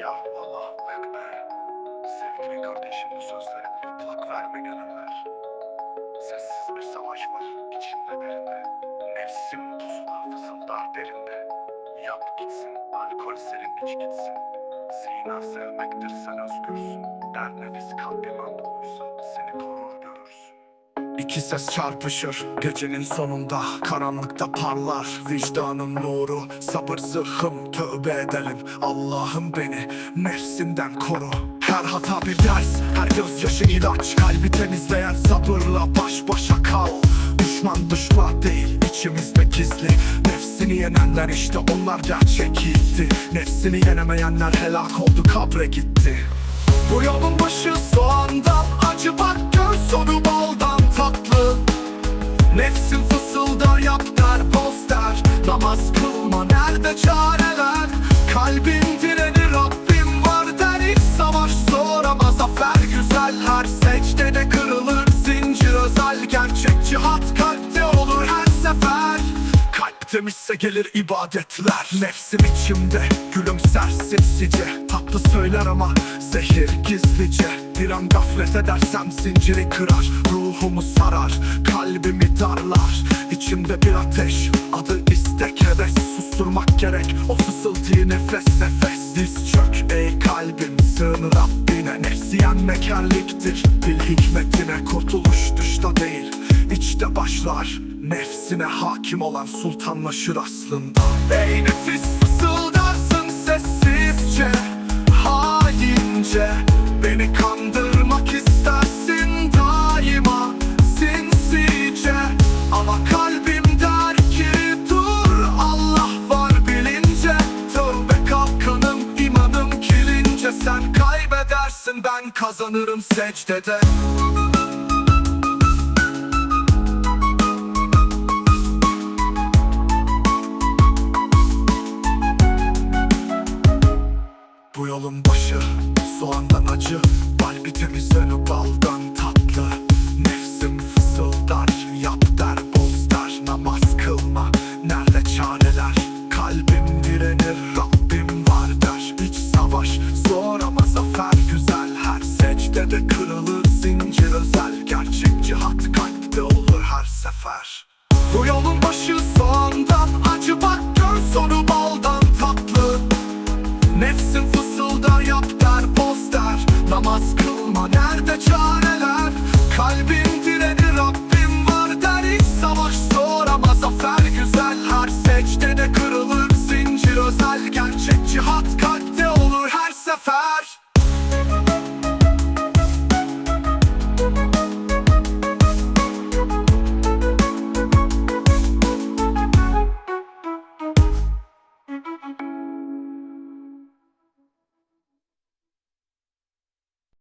Ya Allah ekber. Sevgili kardeşimin sözlerine kulak verme gönüller. Sessiz bir savaş var içinde derinde. Nefsim pusula fısıldar derinde. Yap gitsin, alkol serin iç gitsin. Zina sevmektir sen özgürsün. Der nefis kalbim andoluysa seni korur. İki ses çarpışır. Gecenin sonunda Karanlıkta parlar. Vicdanın nuru Sabır zırhım. Tövbe edelim. Allah'ım beni nefsinden koru. Her hata bir ders her gözyaşı ilaç. Kalbi temizleyen sabırla baş başa kal. Düşman düşman değil içimizde gizli. Nefsini yenenler işte onlar gerçek yiğitti Nefsini yenemeyenler helak oldu kabre gitti. Bu yolun başı soğandan Namaz kılma. Nerede çareler? Kalbin direni Rabbim var der. İç savaş zor ama zafer güzel. Her secdede kırılır zincir özel. Gerçek cihat kalpte olur her sefer. Kalp temizse gelir ibadetler. Nefsim içimde gülümser sinsice Tatlı söyler ama zehir gizlice. Bir an gaflet edersem zinciri kırar. Ruhumu sarar, kalbimi darlar. İçimde bir ateş, adı Susturmak gerek, o fısıltıyı nefes nefes. Diz çök ey kalbim, sığın Rabbine. Nefsi yenmek erliktir, bil hikmetine. Kurtuluş dışta değil, içte başlar. Nefsine hakim olan sultanlaşır aslında. Ey nefis fısıldarsın kazanırım secdede Bu yolun başı soğandan acı Kalbi temizlenir baldan tatlı